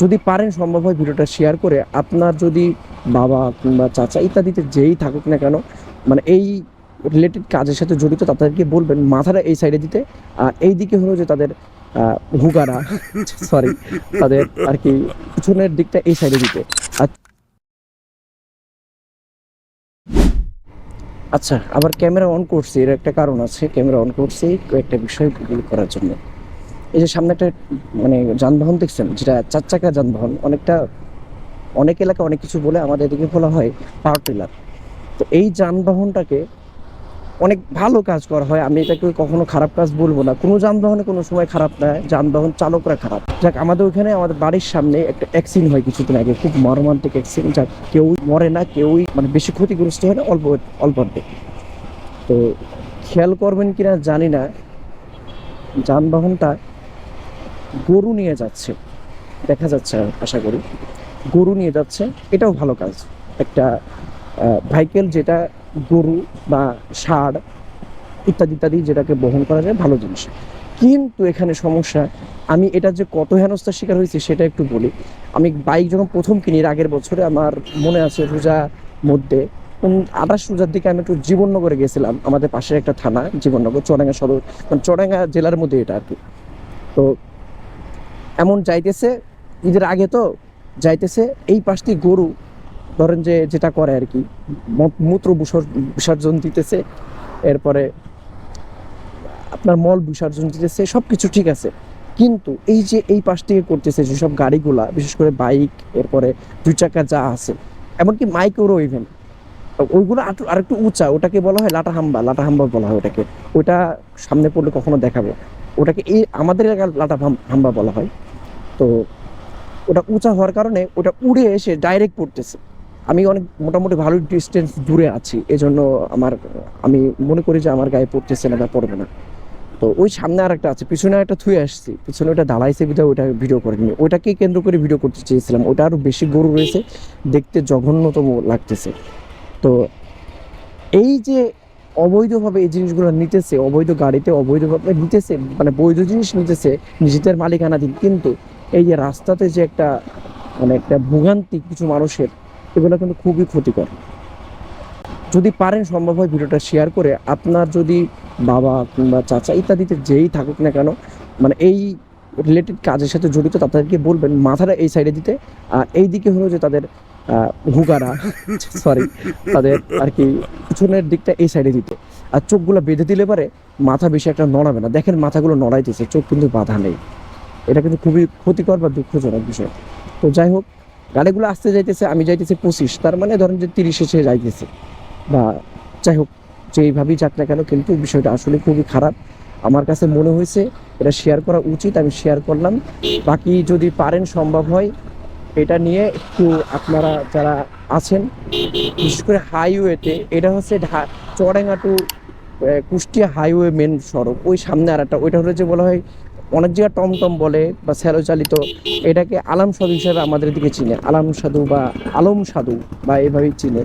যদি পারেন, সম্ভব হয় ভিডিওটা শেয়ার করে আপনার যদি বাবা কিংবা চাচা ইত্যাদিতে যেই থাকুক না কেন মানে এই রিলেটেড কাজের সাথে জড়িত, তাদেরকে বলবেন মাথাটা এই সাইডে দিতে। আর এই দিকে হলো যে তাদের হুগারা সরি তাদের আর কি পিছনের দিকটা এই সাইডে দিতে। আচ্ছা আবার ক্যামেরা অন করছি, এর একটা কারণ আছে। ক্যামেরা অন করছি, কয়েকটা বিষয় করার জন্য। এই যে সামনে একটা মানে যানবাহন দেখছেন, যেটা চার চাকা যানবাহন, অনেকটা, অনেক এলাকা অনেক কিছু বলে আমাদের এদিকে বলা হয় পাওয়ার টিলার। তো এই যানবাহনটাকে অনেক ভালো কাজ করা হয়, আমি এটাকে কখনো খারাপ কাজ বলব না। কোনো যানবাহনে কোনো সময় খারাপ না, যানবাহন চালকরা খারাপ। যাক, আমাদের ওইখানে, আমাদের বাড়ির সামনে একটা অ্যাক্সিডেন্ট হয় কিছুদিন আগে, খুব মর্মান্তিক অ্যাক্সিডেন্ট যাক কেউই মরে না, কেউই মানে বেশি ক্ষতিগ্রস্ত হয় না, অল্প অল্প তো খেয়াল করবেন কিনা জানি না, যানবাহনটা গরু নিয়ে যাচ্ছে। দেখা যাচ্ছে, আশা করি। গরু নিয়ে যাচ্ছে, এটাও ভালো কাজ। একটা ভাইকেল যেটা গরু বা ষাঁড় ইত্যাদি ইত্যাদি যেটাকে বহন করা যায়, ভালো জিনিস। কিন্তু এখানে সমস্যা, আমি এটা যে কত হেনস্থার শিকার হয়েছি সেটা একটু বলি। আমি বাইক যখন প্রথম কিনি আগের বছরে আমার মনে আছে রোজা মধ্যে আঠাশ রোজার দিকে আমি একটু জীবননগরে গেছিলাম। আমাদের পাশের একটা থানা, জীবননগর, চড়াঙ্গা সদর মানে চড়াঙ্গা জেলার মধ্যে এটা আর কি। তো এমন যাইতেছে, ঈদের আগে তো যাইতেছে, এই পাশটি গরু ধরেন যে যেটা করে আর কি মূত্র বিসর্জন দিতেছে, এরপরে আপনার মল বিসর্জন দিতেছে সব কিছু ঠিক আছে। কিন্তু এই যে এই পাশ থেকে করতেছে, যেসব গাড়িগুলা, বিশেষ করে বাইক, এরপরে দুই চাকা যা আছে, এমনকি মাইকেরও ইভেন ওইগুলো আরেকটু আরেকটু উঁচা, ওটাকে বলা হয় লাটা হাম্বা লাটা হাম্বা বলা হয় ওটাকে। ওটা সামনে পড়লে কখনো দেখাবো ওটাকে এই আমাদের এলাকার লাটা হাম- হাম্বা বলা হয়। তো ওটা উঁচা হওয়ার কারণে ওটা উড়ে এসে ডাইরেক্ট পড়তেছে। আমি অনেক মোটামুটি ভালো ডিস্টেন্স দূরে আছি, এজন্য আমার, আমি মনে করি যে আমার গায়ে পড়তেছে না বা পড়বে না। তো ওই সামনে আর একটা আছে, পিছনে একটা থুয়ে আসছি, পিছনে ওটা দাঁড়াইছে বিধায় ওটা ভিডিও করিনি। ওটাকেই কেন্দ্র করে ভিডিও করতে চেয়েছিলাম ওটা আরও বেশি গরু রয়েছে, দেখতে জঘন্যতম লাগতেছে। তো এই যে অবৈধভাবে এই জিনিসগুলো নিতেছে, অবৈধ গাড়িতে অবৈধভাবে নিতেছে মানে বৈধ জিনিস নিতেছে, নিজেদের মালিকানাধীন, কিন্তু এই যে রাস্তাতে যে একটা মানে একটা ভোগান্তি কিছু মানুষের, এগুলো কিন্তু খুবই ক্ষতিকর। যদি পারেন, সম্ভব হয় ভিডিওটা শেয়ার করে, আপনার যদি বাবা কিংবা চাচা ইত্যাদিতে যেই থাকুক না কেন মানে এই রিলেটেড কাজের সাথে জড়িত, তাদেরকে বলবেন মাথাটা এই সাইডে দিতে, আর এই দিকে হলো যে তাদের হুগারা সরি তাদের আর কি পিছনের দিকটা এই সাইডে দিতে। আর চোখগুলো বেঁধে দিলে পারে মাথা বেশি একটা নড়াবে না। দেখেন মাথাগুলো নড়াইতেছে, চোখ কিন্তু বাধা নেই। এটা কিন্তু খুবই ক্ষতিকর বা দুঃখজনক বিষয়। তো যাই হোক, গাড়িগুলো আসতে যাইতেছে, আমি যাইতেছি পঁচিশ, তার মানে ধরেন যে তিরিশ এসে যাইতেছে। বা যাই হোক, যেইভাবেই যাক না কেন, কিন্তু বিষয়টা আসলে খুবই খারাপ। আমার কাছে মনে হয়েছে, এটা শেয়ার করা উচিত, আমি শেয়ার করলাম। বাকি যদি পারেন, সম্ভব হয়, এটা নিয়ে একটু আপনারা যারা আছেন, বিশেষ করে হাইওয়েতে এটা হচ্ছে চড়াঙ্গা টু কুষ্টিয়া হাইওয়ে মেন সড়ক। ওই সামনে আর একটা ওইটা যে বলা হয় অনেক জায়গায় টমটম বলে বা স্যালো চালিত, এটাকে আলাম সাধু হিসাবে আমাদের দিকে চিনে। আলাম সাধু বা আলম সাধু বা এভাবেই চিনে।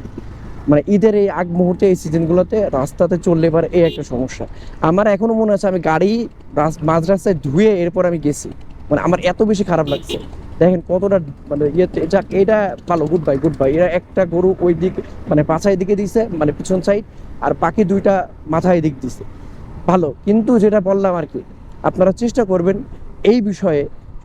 মানে ঈদের এই আগ মুহূর্তে এই সিজনগুলোতে রাস্তাতে চললে এবার এই একটা সমস্যা। আমার এখনও মনে আছে, আমি গাড়ি মাঝ রাস্তায় ধুয়ে এরপর আমি গেছি। মানে আমার এত বেশি খারাপ লাগছে। দেখেন কতটা মানে ইয়েতে যাক, এটা ভালো গুড বাই গুড বাই এরা একটা গরু ওই দিক মানে পাছায় দিকে দিছে মানে পিছন সাইড আর বাকি দুইটা মাথায় দিক দিছে। ভালো, কিন্তু যেটা বললাম আর কি আপনারা চেষ্টা করবেন এই বিষয়ে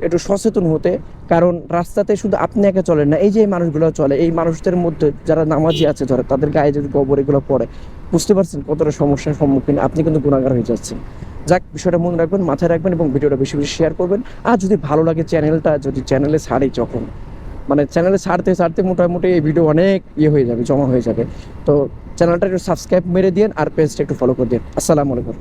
একটু সচেতন হতে, কারণ রাস্তাতে শুধু আপনি একা চলেন না, এই যে মানুষগুলো চলে, এই মানুষদের মধ্যে যারা নামাজি আছে, ধরে, তাদের গায়ে যদি গোবর এগুলো পড়ে, বুঝতে পারছেন কতটা সমস্যার সম্মুখীন, আপনি কিন্তু গুণাগার হয়ে যাচ্ছেন। যাক, বিষয়টা মনে রাখবেন, মাথায় রাখবেন এবং ভিডিওটা বেশি বেশি শেয়ার করবেন। আর যদি ভালো লাগে চ্যানেলটা, যদি চ্যানেলে ছাড়ি যখন মানে চ্যানেলে ছাড়তে ছাড়তে মোটামুটি এই ভিডিও অনেক ইয়ে হয়ে যাবে, জমা হয়ে যাবে। তো চ্যানেলটা একটু সাবস্ক্রাইব মেরে দিন আর পেজটা একটু ফলো করে দিন আসসালামু আলাইকুম।